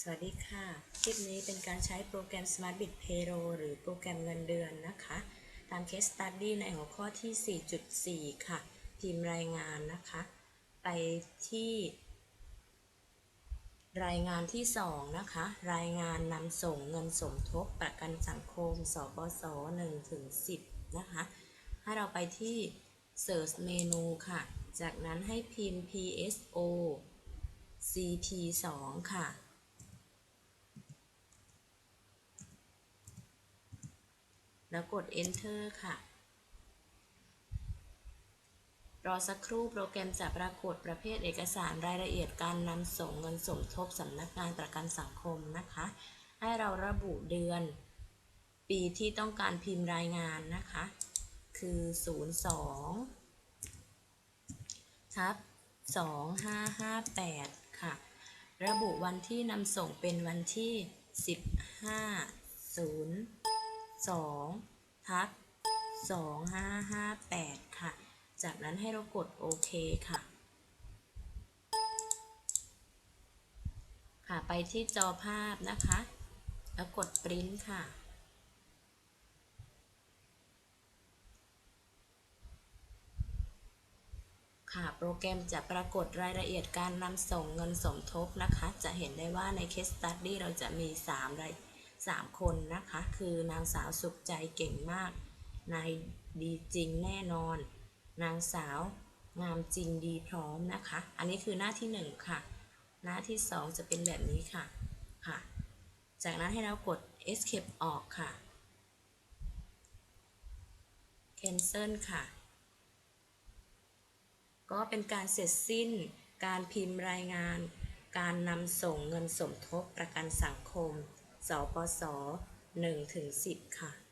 สวัสดีค่ะ คลิปนี้เป็นการใช้โปรแกรม Smart Bit Payroll หรือโปรแกรมเงินเดือนนะคะ ตาม Case Study ในหัวข้อที่ 4.4 ค่ะ พิมพ์รายงานนะคะ ไปที่ รายงานที่ 2 นะคะ รายงานนำส่งเงินสมทบประกันสังคม สปส1ถึง10 นะคะ ให้เราไปที่ Search Menu ค่ะ จากนั้นให้พิมพ์ PSO CP 2 ค่ะ แล้วกด enter ค่ะ รอสักครู่โปรแกรมจะปรากฏประเภทเอกสารรายละเอียดการนำส่งเงินสมทบสำนักงานประกันสังคมนะคะ ให้เราระบุเดือน ปีที่ต้องการพิมพ์รายงานนะคะ คือ 02ทับ2558 ค่ะ ระบุวันที่นำส่งเป็นวันที่ 15 2ทับ2558 ค่ะ จากนั้นให้เรากดโอเคค่ะ ค่ะไปที่จอภาพนะคะ แล้วกดปริ้นค่ะค่ะโปรแกรมจะปรากฏรายละเอียดการนำส่งเงินสมทบนะคะ จะเห็นได้ว่าใน Case Study เราจะมี 3 ราย 3 คนนะคะ คือนางสาวสุขใจเก่งมาก นายดีจริงแน่นอน นางสาวงามจริงดีพร้อมนะคะ อันนี้คือหน้าที่ 1 ค่ะ หน้าที่ 2 จะเป็นแบบนี้ค่ะค่ะ จากนั้นให้เรากด escape ออกค่ะ cancel ค่ะ ก็เป็นการเสร็จสิ้นการพิมพ์รายงาน การนำส่งเงินสมทบประกันสังคม สปส1ถึง10 ค่ะ